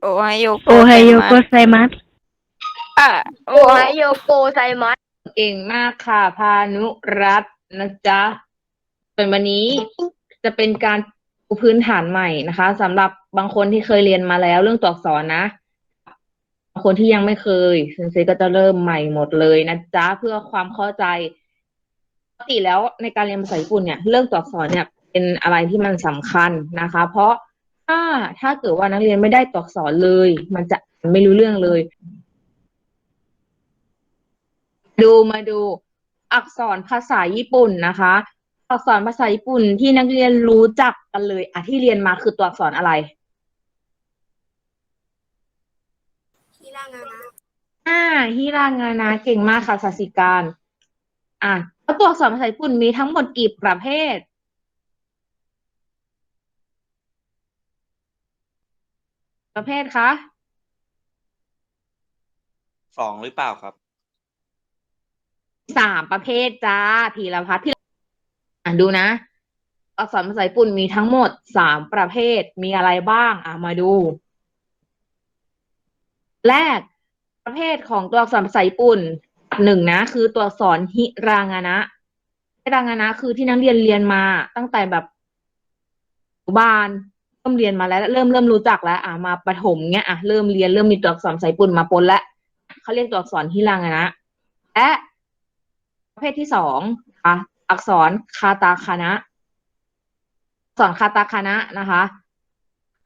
โอไฮโอโอไฮโยโกไซมัสอะโอโอไฮไฮโยโกไซมัสเก่งมากค่ะ พานุรัตน์นะจ๊ะเป็นวันนี้จะเป็นการปูพื้นฐานใหม่นะคะสำหรับบางคนที่เคยเรียนมาแล้วเรื่องตัวอักษรนะ บางคนที่ยังไม่เคยเซนเซก็จะเริ่มใหม่หมดเลยนะจ๊ะเพื่อความเข้าใจปกติแล้วในการเรียนภาษาญี่ปุ่นเนี่ย เรื่องตัวอักษรเนี่ย เป็นอะไรที่มันสำคัญนะคะ เพราะ ถ้าถ้าเกิดว่านักเรียนไม่ได้ตัวอักษรเลย มันจะไม่รู้เรื่องเลย ดูมาดูอักษรภาษาญี่ปุ่นนะคะ อักษรภาษาญี่ปุ่นที่นักเรียนรู้จักกันเลยอะที่เรียนมาคือตัวอักษรอะไรฮิรางานะอ่าฮิรางานะเก่งมากค่ะสาสิการ อะแล้วตัวอักษรภาษาญี่ปุ่นมีทั้งหมดกี่ประเภท ประเภทคะ สองหรือเปล่าครับ สามประเภทจ้าพีรพัฒน์พี่อ่านดูนะ อักษรภาษาญี่ปุ่นมีทั้งหมดสามประเภทมีอะไรบ้าง อะมาดู แรกประเภทของตัวอักษรภาษาญี่ปุ่นหนึ่งนะ คือตัวอักษรฮิรางานะฮิรางานะคือที่นักเรียนเรียนมาตั้งแต่แบบอนุบาลเริ่มเรียนมาแล้ว เริ่มเริ่มรู้จักแล้ว อะมาประถมเนี้ยอะเริ่มเรียนเริ่มมีตัวอักษรภาษาญี่ปุ่นมาปนล้วเขาเรียกตัวอักษรฮิรางนะและประเภทที่สองค่ะอักษรคาตาคานะอักษรคาตาคานะนะคะ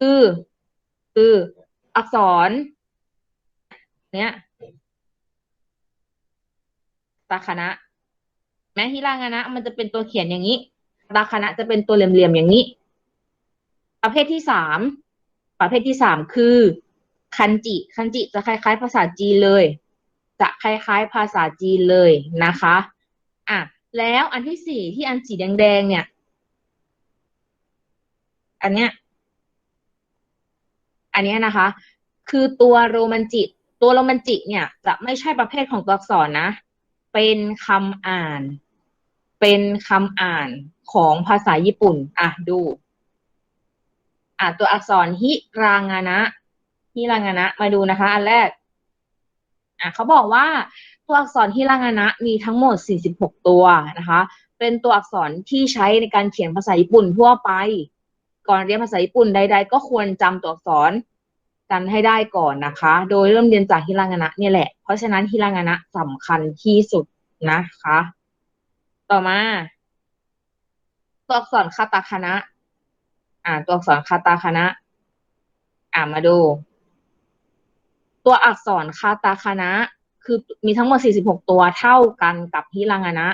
คือคืออักษร เนี้ยตาคณะแม้ฮิรางานะ มันจะเป็นตัวเขียนอย่างนี้ตาคณะจะเป็นตัวเหลี่ยมๆอย่างนี้ ประเภทที่สามประเภทที่สามคือ คันจิ คันจิจะคล้าย ๆ ภาษาจีนเลย จะคล้ายๆ ภาษาจีนเลยนะคะอะแล้วอันที่สี่ที่อันสีแดงๆเนี่ย อันเนี้ย อันเนี้ยนะคะ คือตัวโรมันจิตัวโรมันจิเนี่ย จะไม่ใช่ประเภทของตัวอักษรนะ เป็นคำอ่าน เป็นคำอ่านของภาษาญี่ปุ่น อะดู อะตัวอักษรฮิรางานะฮิรางานะ มาดูนะคะ อันแรก อะเขาบอกว่าตัวอักษรฮิรางานะมีทั้งหมด 46 ตัวนะคะ เป็นตัวอักษรที่ใช้ในการเขียนภาษาญี่ปุ่นทั่วไป ก่อนเรียนภาษาญี่ปุ่นใด ๆ ก็ควรจำตัวอักษรกันให้ได้ก่อนนะคะ โดยเริ่มเรียนจากฮิรางานะเนี่ยแหละ เพราะฉะนั้นฮิรางานะสำคัญที่สุดนะคะ ต่อมา ตัวอักษรคาตาคานะ อ่า ตัวอักษรคาตาคานะ อ่ามาดู ตัวอักษรคาตาคานะ คือมีทั้งหมด 46 ตัวเท่ากันกับฮิรางานะ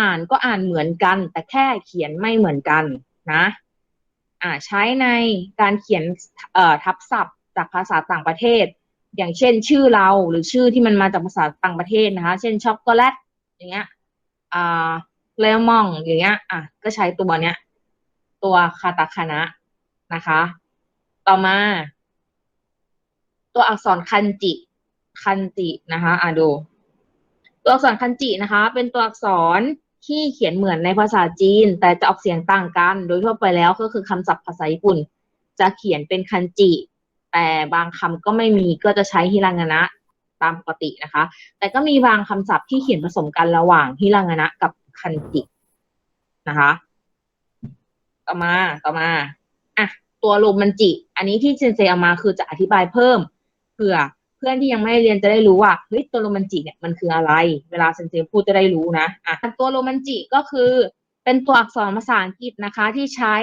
อ่านก็อ่านเหมือนกัน แต่แค่เขียนไม่เหมือนกันนะ อ่าใช้ในการเขียนเอ่อทับศัพท์จากภาษาต่างประเทศ อย่างเช่น ชื่อเราหรือชื่อที่มันมาจากภาษาต่างประเทศนะคะ เช่นช็อกโกแลตอย่างเงี้ยอ่าเลมอนอย่างเงี้ย อะ ก็ใช้ตัวเนี้ย ตัวคาตาคานะ นะคะ ต่อมา ตัวอักษรคันจิ คันจินะคะอะดู ตัวอักษรคันจินะคะ เป็นตัวอักษรที่เขียนเหมือนในภาษาจีน แต่จะออกเสียงต่างกัน โดยทั่วไปแล้วก็คือคำศัพท์ภาษาญี่ปุ่น จะเขียนเป็นคันจิ แต่บางคำก็ไม่มีก็จะใช้ฮิรางานะตามปกตินะคะ แต่ก็มีบางคำศัพท์ที่เขียนผสมกันระหว่างฮิรางานะกับคันจินะคะ ต่อมาต่อมา ตัวโรมันจิ อันนี้ที่เซนเซเอามาคือจะอธิบายเพิ่มเผื่อเพื่อนที่ยังไม่เรียนจะได้รู้ว่าเฮ้ยตัวโรมันจิเนี่ยมันคืออะไร เวลาเซนเซพูดจะได้รู้นะอะตัวโรมันจิก็คือ เป็นตัวอักษรภาษาอังกฤษนะคะ ที่ใช้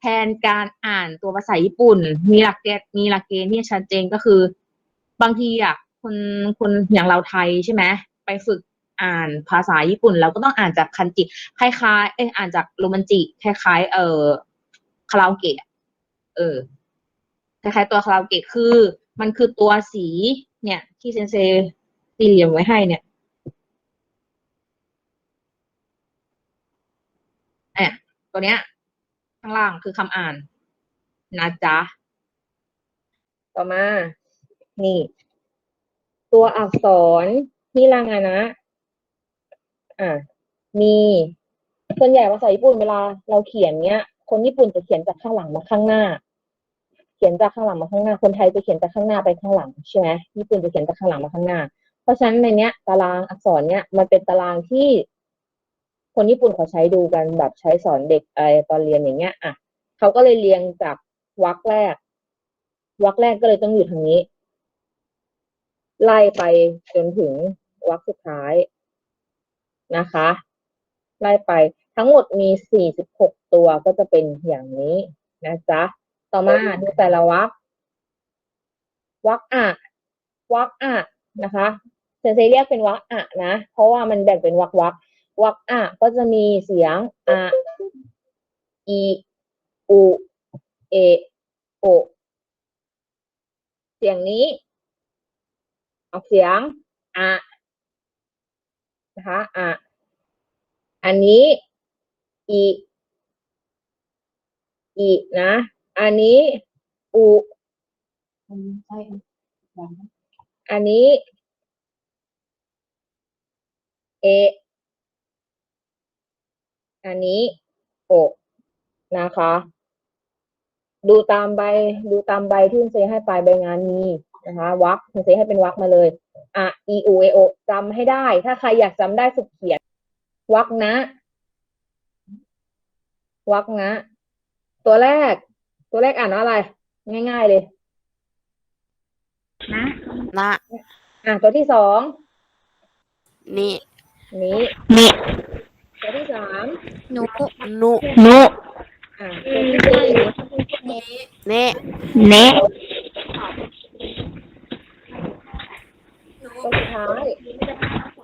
แทนการอ่านตัวภาษาญี่ปุ่น มีหลักเกณฑ์มีหลักเกณฑ์ที่ชัดเจนก็คือ บางทีอะคนคนอย่างเราไทยใช่ไหมไปฝึกอ่านภาษาญี่ปุ่น เราก็ต้องอ่านจากคันจิคล้ายๆเอยอ่านจากโรมันจิคล้ายๆ เออคาราโอเกะ เออคล้ายๆตัวคาราโอเกะคือ มันคือตัวสีเนี่ย ที่เซนเซสี่เหลี่ยมไว้ให้เนี่ยแอบตัวเนี้ย ข้างล่างคือคำอ่าน นะจ๊ะ ต่อมา นี่ ตัวอักษรฮิรางานะ อะมีส่วนใหญ่ภาษาญี่ปุ่นเวลาเราเขียนเนี้ย คนญี่ปุ่นจะเขียนจากข้างหลังมาข้างหน้า เขียนจากข้างหลังมาข้างหน้า คนไทยจะเขียนจากข้างหน้าไปข้างหลังใช่ไหมญี่ปุ่นจะเขียนจากข้างหลังมาข้างหน้า เพราะฉะนั้นในเนี้ยตารางอักษรเนี้ยมันเป็นตารางที่ คนญี่ปุ่นเขาใช้ดูกันแบบใช้สอนเด็กไรตอนเรียนอย่างเงี้ยอะเขาก็เลยเรียงจากวรรคแรกวรรคแรกก็เลยต้องอยู่ทางนี้ ไล่ไปจนถึงวรรคสุดท้ายนะคะ ไล่ไปทั้งหมดมี 46 ตัวก็จะเป็นอย่างนี้นะจ๊ะ ต่อมาดูแต่ละวรรควรรคอะวรรคอะนะคะเซนเซเรียกเป็นวรรคอะนะ เพราะว่ามันแบ่งเป็นวรรควรรควรรคอะก็จะมีเสียงอะอีอุเอโอเสียงนี้ออกเสียงอะนะคะอะอันนี้อีอีนะ อันนี้อุอันนี้ เอ อันนี้โอนะคะ ดูตามใบ ดูตามใบที่คุณเซให้ไปใบงานมีนะคะวักคุณเซให้เป็นวักมาเลยอะ e u a o จำให้ได้ ถ้าใครอยากจำได้สุดเขียนวักนะวักนะ ตัวแรก ตัวแรกอ่านว่าอะไร ง่าย ๆ เลย นะอะตัวที่สองนี่นี้นี่ตัวที่สามหนูนุนุอะตัวที่สี่นี้เน่เนะหนูตัวสุดท้าย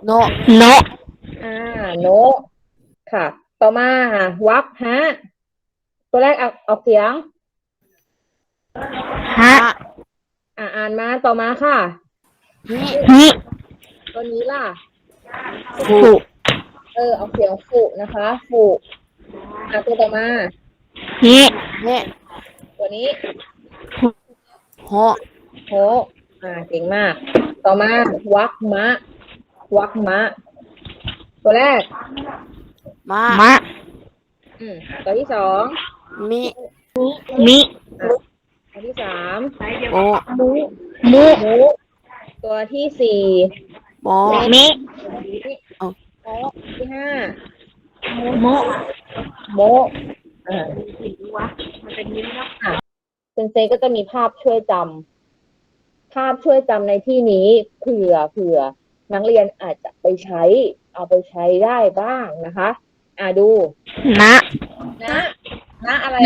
โนโนะอ่าโนค่ะ ต่อมาวักฮะตัวแรกออกออกเสียง ฮะฮะอ่าอ่านมาต่อมาค่ะ ฮิฮิตัวนี้ล่ะฟุฟุเออออกเสียงฟุนะคะฟุอะตัวต่อมา ฮิเน่ตัวนี้โฮโฮอ่าเก่งมาก ต่อมาวักมะ วักมะ ตัวแรก มามะ อืมตัวที่สองมิ มิ ตัวที่สามโอมุมุตัวที่สี่โมมิเอาโมที่ห้าโมโมอ่าอะเซนเซก็จะมีภาพช่วยจำภาพช่วยจำในที่นี้เผื่อเผื่อนักเรียนอาจจะไปใช้ เอาไปใช้ได้บ้างนะคะ อ่าดู นะ นะ นะอะไร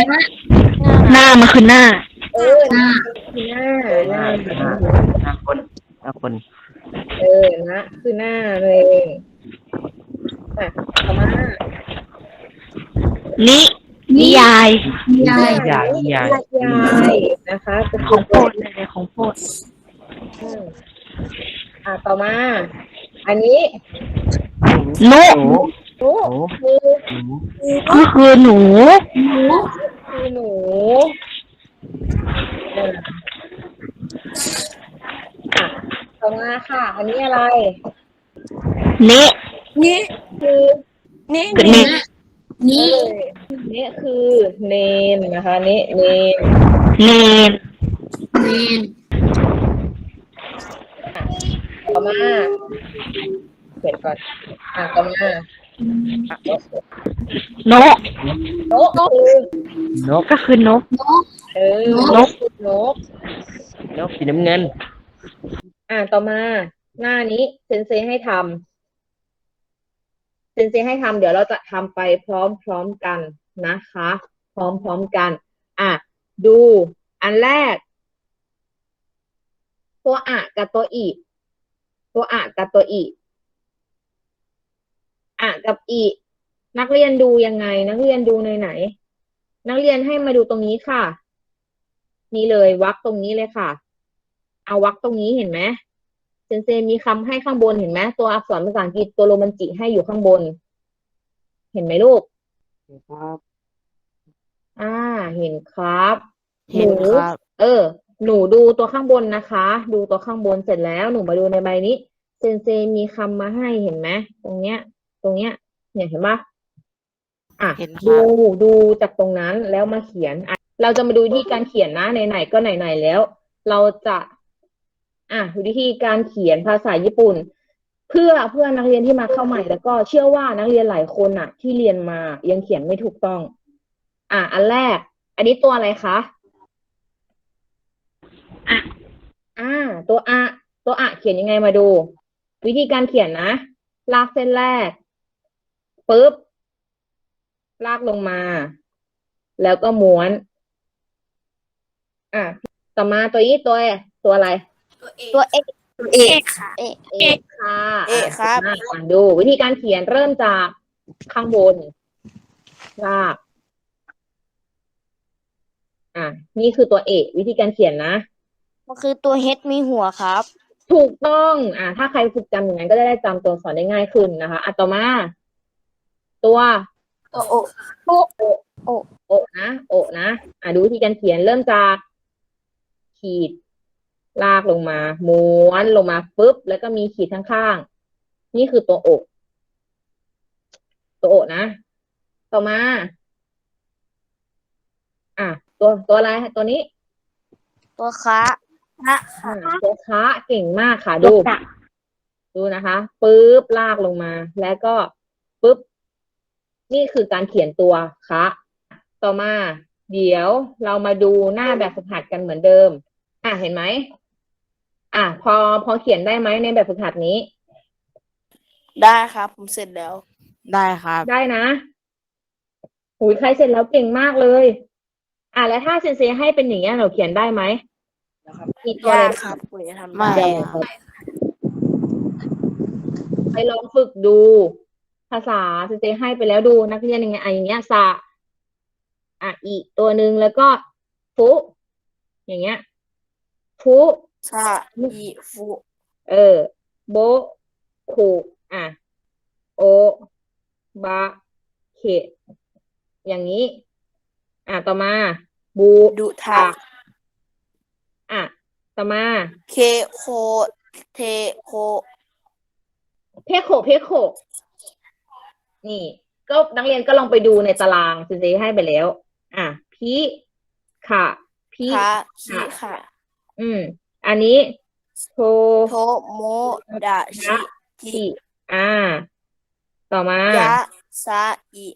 หน้ามันคือหน้า เออหน้าคือหน้าหน้าหน้าคนหน้าคน เออนะคือหน้าเลยอะต่อมานินิยายยายยายยายยายนะคะของโปรดเลยของโปรดอืมอะต่อมา อันนี้นุหนูหนู หนูคือหนูก็คือหนูคือหนูอะ อะต่อมาค่ะ อันนี้อะไรนินี่คือนี่คือนินี่เออนี่คือเนนนะคะนี่เนนเนนนี่ต่อมาเขียนก่อนอะต่อมาโนะนกคือนกก็คือนก เออนกนก นกสีน้ำเงิน อ่าต่อมา หน้านี้เซนเซให้ทำเซนเซให้ทำเดี๋ยวเราจะทำไปพร้อมๆกันนะคะ พร้อมๆกัน อะดูอันแรก ตัวอะกับตัวอีตัวอะกับตัวอีอะกับอีนักเรียนดูยังไง นักเรียนดูในไหน นักเรียนให้มาดูตรงนี้ค่ะ นี่เลยวักตรงนี้เลยค่ะ เอาวักตรงนี้เห็นไหมเซนเซมีคำให้ข้างบนเห็นไหมตัวอักษรภาษาอังกฤษตัวโรมันจิให้อยู่ข้างบน เห็นไหมลูกครับ อ่า เห็นครับเห็นครับ เออ หนูดูตัวข้างบนนะคะ ดูตัวข้างบนเสร็จแล้วหนูมาดูในใบนี้เซนเซมีคำมาให้เห็นไหมตรงเนี้ย ตรงเนี้ย เนี่ยเห็นปะอะเห็นครัดูบดูจากตรงนั้นแล้วมาเขียนอะเราจะมาดูวิธีการเขียนนะไหนๆก็ไหนๆแล้ว เราจะ อะวิธีการเขียนภาษาญี่ปุ่น เพื่อเพื่อนักเรียนที่มาเข้าใหม่ แล้วก็เชื่อว่านักเรียนหลายคนอะที่เรียนมายังเขียนไม่ถูกต้อง อะอันแรก อันนี้ตัวอะไรคะอะอ่า ตัวอะตัวอะเขียนยังไงมาดู วิธีการเขียนนะ ลากเส้นแรกปุ๊บ ลากลงมา แล้วก็ม้วน อะต่อมาตัวนี้ตัวตัวอะไร ตัวเอกเอกค่ะ เอกเอก ค่ะเอกครับ อะอะดู วิธีการเขียนเริ่มจากข้างบนลากอะ นี่คือตัวเอกวิธีการเขียนนะ มันคือตัวเฮดมีหัวครับ ถูกต้อง อะถ้าใครฝึกจำอย่างนั้นก็จะได้จำตัวอักษรได้ง่ายขึ้นนะคะอะต่อมา ตัวตัวโอโอะนะ โอะนะ อะดูวิธีการเขียนเริ่มจากขีด ลากลงมา ม้วนลงมาปุ๊บ แล้วก็มีขีดข้างๆ นี่คือตัวโอะตัวโอะนะ ต่อมา อะ ตัวตัวอะไรตัวนี้ ตัวคะนะอ่าตัวคะเก่งมากค่ะ ดู ดูนะคะปุ๊บลากลงมา แล้วก็ปุ๊บ นี่คือการเขียนตัวคะต่อมา เดี๋ยวเรามาดูหน้าแบบฝึกหัดกันเหมือนเดิม อะเห็นไหม อะพอพอเขียนได้ไหมในแบบฝึกหัดนี้ ได้ครับ ผมเสร็จแล้ว ได้ครับ ได้นะหุยใครเสร็จแล้วเก่งมากเลย อะแล้วถ้าเซนเซให้เป็นอย่างเงี้ยเราเขียนได้ไหมมีตัวอะไรยากบ้าง ครับคุณจะทำไม่ ได้ครับไปลองฝึกดู ภาษาเซนเซให้ไปแล้วดูนักเรียนยังไงอะอย่างเงี้ยสะอะอีกตัวหนึ่งแล้วก็ฟุอย่างเงี้ยฟุ ซาอีฟุเออ โบะคูอะ โอบะเคอย่างนี้ อะ ต่อมา บูดุทาอะ ต่อมา เคโคเทโคเพโขเพโขนี่ ก็นักเรียนก็ลองไปดูในตารางซิเซให้ไปแล้ว อะ พีค่ะ พีคาคิค่ะ อืม อันนี้โทโทโมดาชิชิอ่า ต่อมายะซาอิ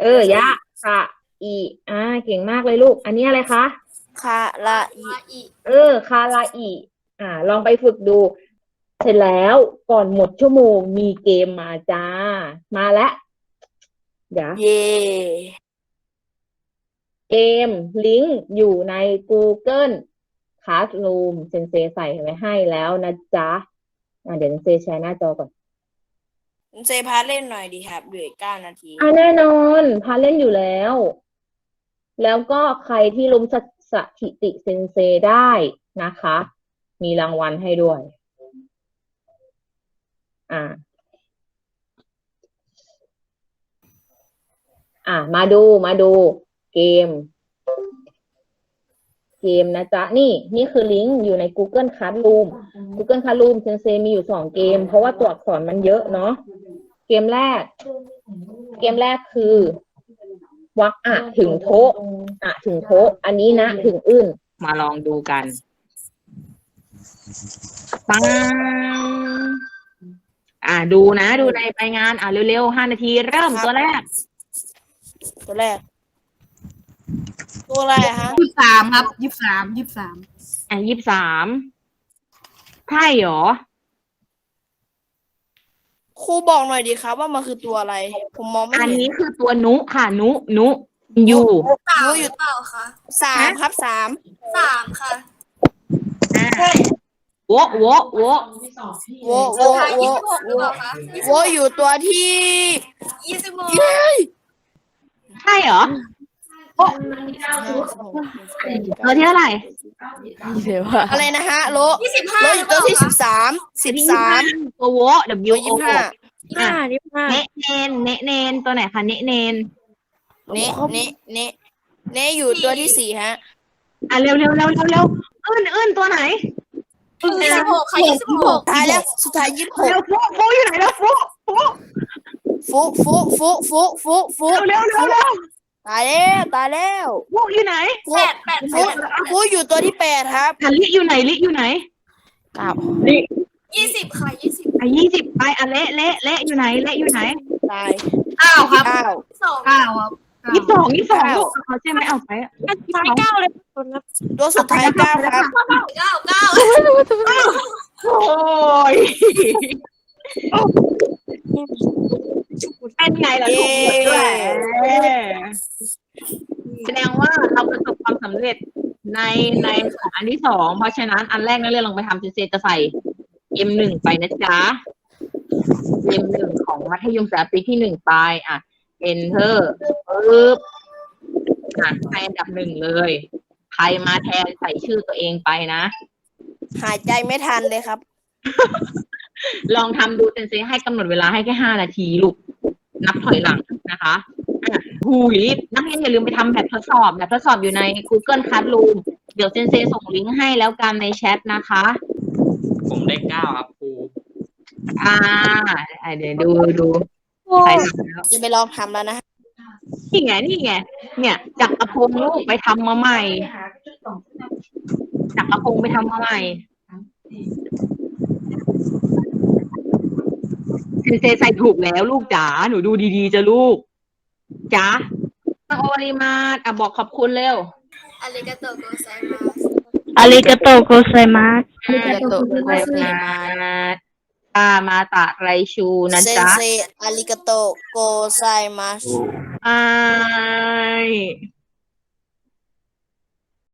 เออยะสะอีอ่า เก่งมากเลยลูก อันนี้อะไรคะ คาลาอิเออ คาราอีอ่า ลองไปฝึกดู เสร็จแล้วก่อนหมดชั่วโมงมีเกมมาจ้า มาแล้วเดี๋ยวเยเกมลิงก์อยู่ใน Google Classroom เซนเซใส่ไว้ให้แล้วนะจ๊ะอ่าเดี๋ยวเซนเซแชร์หน้าจอก่อนเซพาเล่นหน่อยดีครับเหลืออกเก้านาทีอ่าแน่นอน พาเล่นอยู่แล้ว แล้วก็ใครที่ล้มสสถิติเซนเซได้นะคะ มีรางวัลให้ด้วย อ่า อ่ามาดูมาดูเกม เกมนะจ๊ะ นี่นี่คือลิงก์อยู่ใน Google Classroom Google Classroom เซนเซมีอยู่สองเกม เพราะว่าตัวอักษรมันเยอะเนาะเกมแรก เกมแรกคือวักอะถึงโทะอะถึงโทะอันนี้นะ ถึงอื่น มาลองดูกันปังอ่าดูนะ ดูในไปงาน อ่าเร็วๆห้านาที เริ่มครับตัวแรก ตัวแรก ตัวอะไรอะฮะยี่สามครับยี่สามยี่สามอะยี่สามใช่เหรอ ครูบอกหน่อยดีครับว่ามันคือตัวอะไร ผมมองไม่อันเห็นนี้คือตัวนุค่ะนุนุอยู่รู้อยู่เปล่าคะสามครับสามสามค่ะโวะโวะโวะโวโวโวยี่สิบหกหรือเปล่าคะโวอยู่ตัวที่ยี่สิบหกใช่เหรอ ตัวที่เท่าไหร่อะไรนะฮะโลยี่สิบห้าโลอยู่ตัวที่สิบสามสิบสามตัวโวะ W ตัว O ยี่สิบห้าอะเนะเนนเนะเนนตัวไหนคะเนะเนนเนะเนะเนะเนะอยู่ตัวที่สี่ฮะอะเร็วเร็วเร็วเร็วเร็วอื่นอื่นตัวไหนยี่สิบหกค่ะยี่สิบหกท้ายแล้วสุดท้ายยี่สิบหกเร็วฟุฟุอยู่ไหนแล้วฟุฟุฟุฟุฟุฟุฟุฟุเร็วเร็วเร็วเร็ว ตายแล้วตายแล้วพวกอยู่ไหนแปดแปดแปฟูดฟูอยู่ตัวที่แปดครับอะลิอยู่ไหนลิอยู่ไหนเก้าลิยี่สิบค่ะยี่สิบอะยี่สิบไปอะเละเละเละอยู่ไหนเละอยู่ไหนตายเก้าครับเก้าสองเก้าครับยี่สิบสองยี่สิบสองเก้าลูกเอาใช่ไหมเอาไปอะตายเก้าเลยตัวสุดท้ายเก้าครับเก้าเก้าโอ้ย เป็นไงล่ะลูกหมดด้วยแสดงว่าเราประสบความสำเร็จในในของอันที่สอง เพราะฉะนั้นอันแรกนักเรียนลองไปทำเซนเซจะใส่ M หนึ่งไปนะจ๊ะ M หนึ่งของมัธยมศึกษาปีที่หนึ่งไป อะ Enter ปึ๊บอะให้อันดับหนึ่งเลย ใครมาแทนใส่ชื่อตัวเองไปนะ หายใจไม่ทันเลยครับ ลองทำดูเซนเซให้กำหนดเวลาให้แค่ห้านาทีลูกนับถอยหลังนะคะอะหูยนักเรียนอย่าลืมไปทำแบบทดสอบแบบทดสอบอยู่ใน Google Classroom เดี๋ยวเซนเซส่งลิงก์ให้แล้วกันในแชทนะคะ ผมได้เก้าครับครูอ่าอะเดี๋ยวดูดูใครทำแล้วจะไปลองทำแล้วนะนี่ไงนี่ไงเนี่ยจักรพงษ์ลูกไปทำมาใหม่จักรพงษ์ไปทำมาใหม่ เซนเซใส่ถูกแล้วลูกจ๋าหนูดูดีๆจะลูกจ๋าต้องโอริมาอะบอกขอบคุณเร็วอาริกาโตโกไซมาสอาริกาโตโกไซมัสอ่าอาริกาโตโกไซมัสตามาตะไรชูนะเซนจ๊ะเซอาริกาโตโกไซมัสไอ